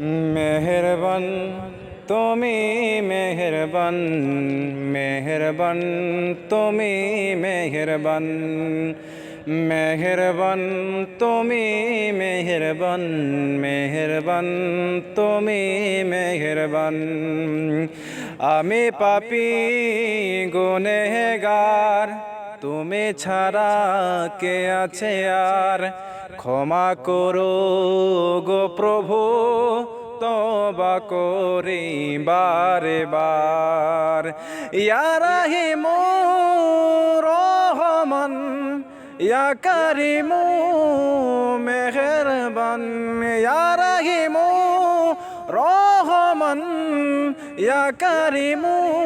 মেহেরবান, তুমি মেহেরবান মেহেরবান, তুমি মেহেরবান মেহেরবান, তুমি মেহেরবান মেহেরবান, তুমি মেহেরবান। আমি পাপি, গুনেগার তুমি ছাড়া কে আছে আর? ক্ষমা করো গো প্রভু তবা করি বারে বার ইয়ারাহিমু রহমান, ইয়া কারিমু মেহেরবান। ইয়ারাহিমু রহমান, ইয়া কারিমু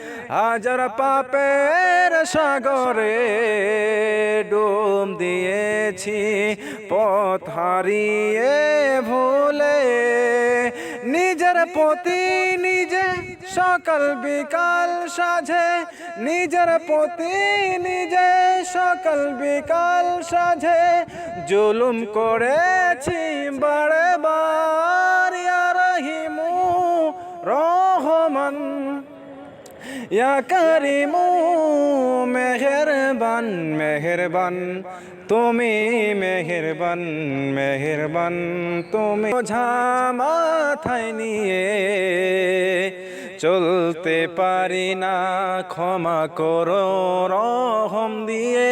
হাজার পাপের সাগরে ডুম দিয়েছি, পথ হারিয়ে ভুলে নিজের প্রতি নিজে সকাল বিকাল সাঝে, নিজের প্রতি নিজে সকাল বিকাল সাঝে, জুলুম করেছি বারে বার ইয়া কারিমু মেহেরবান মেহেরবান তুমি মেহেরবান মেহেরবান তুমি বোঝা মাথায় নিয়ে চলতে পারি না ক্ষমা করো রহম দিয়ে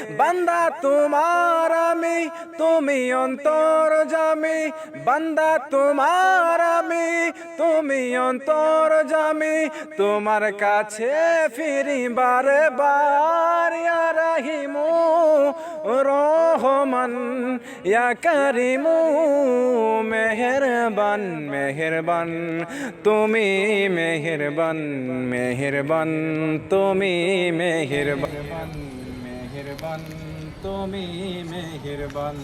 বান্দা, তোমার আমি, তুমি অন্তর জামি। বান্দা, তোমার আমি, তুমি অন্তর জামি। তোমার কাছে ফিরি বারে বার রাহিমু, রহমান, ইয়া কারিমু। মেহেরবান মেহেরবান, তুমি মেহেরবান মেহেরবান, তুমি মেহেরবান। মেহেরবান তুমি মেহেরবান।